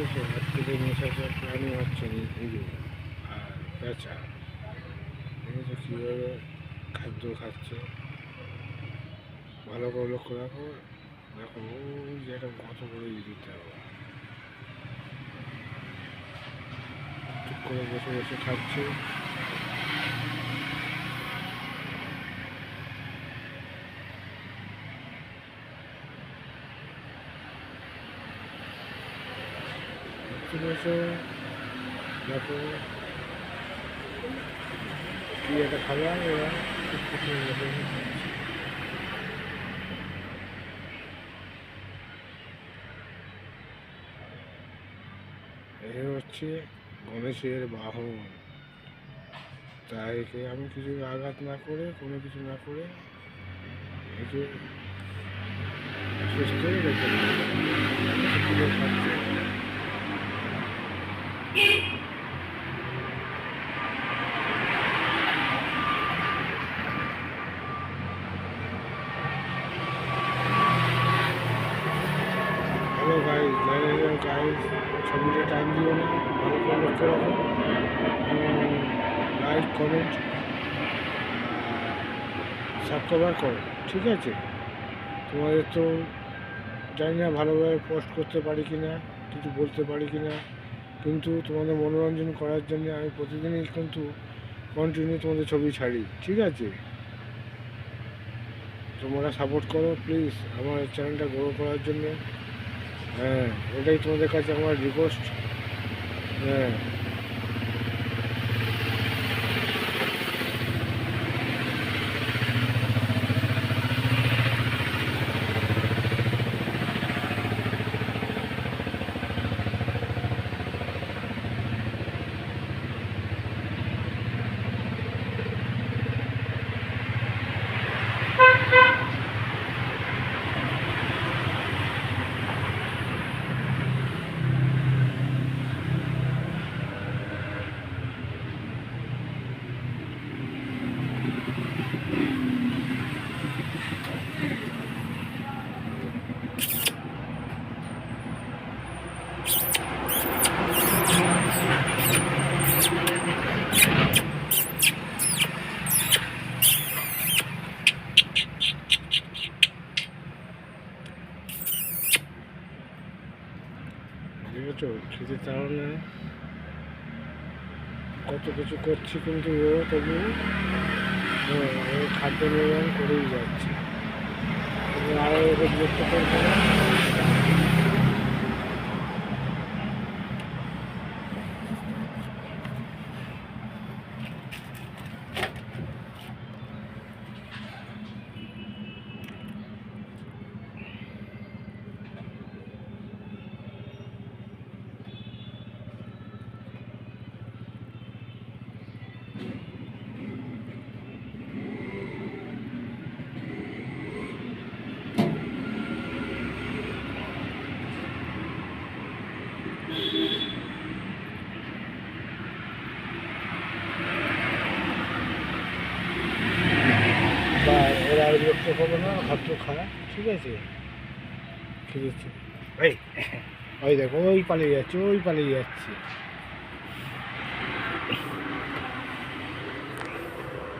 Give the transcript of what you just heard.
দেখেছ আজকে নেশাচার প্রাণী হচ্ছে ইঁদুর আর পেঁচা দেখেছ কীভাবে খাদ্য খাচ্ছে, ভালো করে লক্ষ্য রাখো, দেখো ওই যে একটা কত দিতে হবে। চুপ করে বসে বসে খাচ্ছে। বসে বসে দেখো। কি একটা খাবার ওরা। এই হচ্ছে গণেশের বাহন। তাই একে আমি কিছু আঘাত না করে, কোনো কিছু না করে একে সুস্থ রেখে গাইজ জায়গায় গাইজ ছবিটা টাইম দিও না, ভালো করে লক্ষ্য রাখো। লাইক কমেন্ট সাবস্ক্রাইবার করো, ঠিক আছে? তোমাদের তো জানি না ভালোভাবে পোস্ট করতে পারি কি না কিছু বলতে পারি কি না কিন্তু তোমাদের মনোরঞ্জন করার জন্য আমি প্রতিদিনই কিন্তু কন্টিনিউ তোমাদের ছবি ছাড়ি, ঠিক আছে? তোমরা সাপোর্ট করো প্লিজ আমার চ্যানেলটা গ্রো করার জন্য। হ্যাঁ এটাই তোমাদের কাছে আমার রিকোয়েস্ট হ্যাঁ। বুঝেছ যদি তাও না কত কিছু করছি কিন্তু ও তবু হ্যাঁ, খাদ্য নির্মাণ করেই যাচ্ছে। আরও বিরক্ত করব না। বা ওরা আর বিরক্ত করবে না খাদ্য খায় ঠিক আছে? খেয়েছে এই। ওই দেখো ওই পালিয়ে যাচ্ছে ওই পালিয়ে যাচ্ছে।